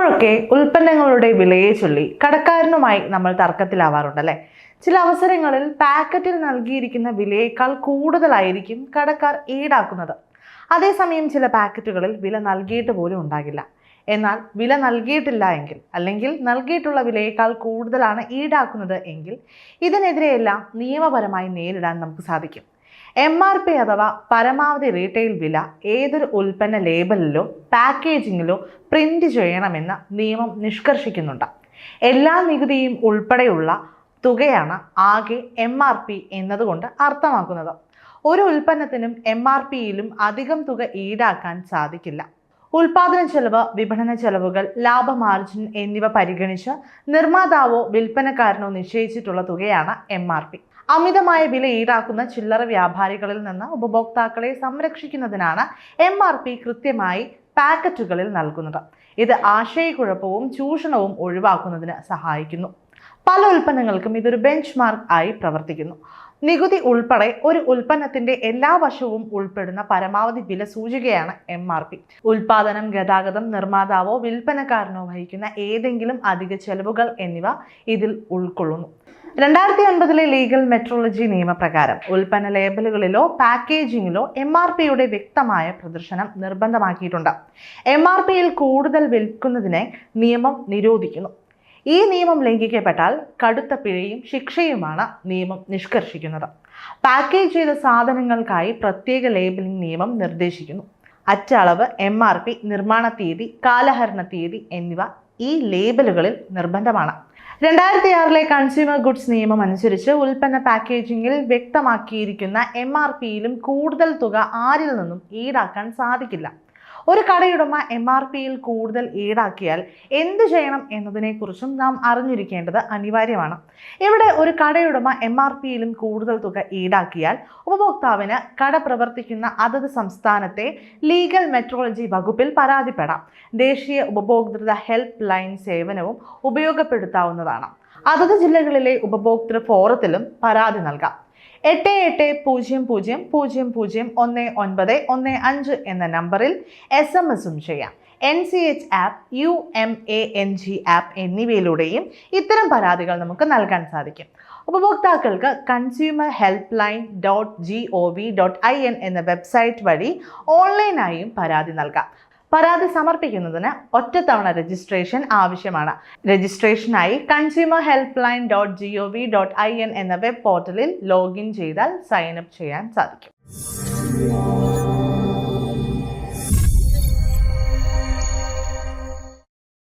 ചിലപ്പോഴൊക്കെ ഉൽപ്പന്നങ്ങളുടെ വിലയെ ചൊല്ലി കടക്കാരനുമായി നമ്മൾ തർക്കത്തിലാവാറുണ്ടല്ലേ? ചില അവസരങ്ങളിൽ പാക്കറ്റിൽ നൽകിയിരിക്കുന്ന വിലയേക്കാൾ കൂടുതലായിരിക്കും കടക്കാർ ഈടാക്കുന്നത്. അതേസമയം ചില പാക്കറ്റുകളിൽ വില നൽകിയിട്ട് പോലും ഉണ്ടാകില്ല. എന്നാൽ വില നൽകിയിട്ടില്ല എങ്കിൽ അല്ലെങ്കിൽ നൽകിയിട്ടുള്ള വിലയേക്കാൾ കൂടുതലാണ് ഈടാക്കുന്നത് എങ്കിൽ ഇതിനെതിരെയെല്ലാം നിയമപരമായി നേരിടാൻ നമുക്ക് സാധിക്കും. എം ആർ പി അഥവാ പരമാവധി റീറ്റെയിൽ വില ഏതൊരു ഉൽപ്പന്ന ലേബലിലോ പാക്കേജിങ്ങിലോ പ്രിന്റ് ചെയ്യണമെന്ന് നിയമം നിഷ്കർഷിക്കുന്നുണ്ട്. എല്ലാ നികുതിയും ഉൾപ്പെടെയുള്ള തുകയാണ് ആകെ എം ആർ പി എന്നതുകൊണ്ട് അർത്ഥമാക്കുന്നത്. ഒരു ഉൽപ്പന്നത്തിനും എം ആർ പിയിലും അധികം തുക ഈടാക്കാൻ സാധിക്കില്ല. ഉൽപാദന ചെലവ് വിപണന ചെലവുകൾ ലാഭമാർജിൻ എന്നിവ പരിഗണിച്ച് നിർമ്മാതാവോ വിൽപ്പനക്കാരനോ നിശ്ചയിച്ചിട്ടുള്ള തുകയാണ് എം ആർ പി അമിതമായ വില ഈടാക്കുന്ന ചില്ലറ വ്യാപാരികളിൽ നിന്ന് ഉപഭോക്താക്കളെ സംരക്ഷിക്കുന്നതിനാണ് എം ആർ പി കൃത്യമായി പാക്കറ്റുകളിൽ നൽകുന്നത്. ഇത് ആശയക്കുഴപ്പവും ചൂഷണവും ഒഴിവാക്കുന്നതിന് സഹായിക്കുന്നു. പല ഉൽപ്പന്നങ്ങൾക്കും ഇതൊരു ബെഞ്ച് മാർക്ക് ആയി പ്രവർത്തിക്കുന്നു. നികുതി ഉൾപ്പെടെ ഒരു ഉൽപ്പന്നത്തിന്റെ എല്ലാ വശവും ഉൾപ്പെടുന്ന പരമാവധി വില സൂചികയാണ് എം ആർ പി ഉൽപാദനം ഗതാഗതം നിർമ്മാതാവോ വിൽപ്പനക്കാരനോ വഹിക്കുന്ന ഏതെങ്കിലും അധിക ചെലവുകൾ എന്നിവ ഇതിൽ ഉൾക്കൊള്ളുന്നു. രണ്ടായിരത്തി ഒൻപതിലെ ലീഗൽ മെട്രോളജി നിയമപ്രകാരം ഉൽപ്പന്ന ലേബലുകളിലോ പാക്കേജിങ്ങിലോ എം ആർ പിയുടെ വ്യക്തമായ പ്രദർശനം നിർബന്ധമാക്കിയിട്ടുണ്ട്. എം ആർ പിയിൽ കൂടുതൽ വിൽക്കുന്നതിനെ നിയമം നിരോധിക്കുന്നു. ഈ നിയമം ലംഘിക്കപ്പെട്ടാൽ കടുത്ത പിഴയും ശിക്ഷയുമാണ് നിയമം നിഷ്കർഷിക്കുന്നത്. പാക്കേജ് ചെയ്ത സാധനങ്ങൾക്കായി പ്രത്യേക ലേബലിംഗ് നിയമം നിർദ്ദേശിക്കുന്നു. അറ്റളവ് എം ആർ പി നിർമ്മാണ തീയതി കാലഹരണ തീയതി എന്നിവ ഈ ലേബലുകളിൽ നിർബന്ധമാണ്. രണ്ടായിരത്തി ആറിലെ കൺസ്യൂമർ ഗുഡ്സ് നിയമം അനുസരിച്ച് ഉൽപ്പന്ന പാക്കേജിംഗിൽ വ്യക്തമാക്കിയിരിക്കുന്ന എം ആർ പിയിലും കൂടുതൽ തുക ആരിൽ നിന്നും ഈടാക്കാൻ സാധിക്കില്ല. ഒരു കടയുടമ എം ആർ പിയിൽ കൂടുതൽ ഈടാക്കിയാൽ എന്ത് ചെയ്യണം എന്നതിനെക്കുറിച്ചും നാം അറിഞ്ഞിരിക്കേണ്ടത് അനിവാര്യമാണ്. ഇവിടെ ഒരു കടയുടമ എം ആർ പിയിലും കൂടുതൽ തുക ഈടാക്കിയാൽ ഉപഭോക്താവിന് കട പ്രവർത്തിക്കുന്ന അതത് സംസ്ഥാനത്തെ ലീഗൽ മെട്രോളജി വകുപ്പിൽ പരാതിപ്പെടാം. ദേശീയ ഉപഭോക്തൃ ഹെൽപ്പ് ലൈൻ സേവനവും ഉപയോഗപ്പെടുത്താവുന്നതാണ്. അതത് ജില്ലകളിലെ ഉപഭോക്തൃ ഫോറത്തിലും പരാതി നൽകാം. എട്ട് എട്ട് പൂജ്യം പൂജ്യം പൂജ്യം പൂജ്യം ഒന്ന് ഒൻപത് ഒന്ന് അഞ്ച് എന്ന നമ്പറിൽ എസ് എം എസും ചെയ്യാം. N C H app U M A N G app എന്നിവയിലൂടെയും ഇത്തരം പരാതികൾ നമുക്ക് നൽകാൻ സാധിക്കും. ഉപഭോക്താക്കൾക്ക് consumer helpline dot G O V dot I N എന്ന വെബ്സൈറ്റ് വഴി ഓൺലൈനായും പരാതി നൽകാം. പരാതി സമർപ്പിക്കുന്നതിന് ഒറ്റത്തവണ രജിസ്ട്രേഷൻ ആവശ്യമാണ്. രജിസ്ട്രേഷനായി consumer helpline dot G O V dot I N എന്ന വെബ് പോർട്ടലിൽ ലോഗിൻ ചെയ്താൽ സൈൻ അപ്പ് ചെയ്യാൻ സാധിക്കും.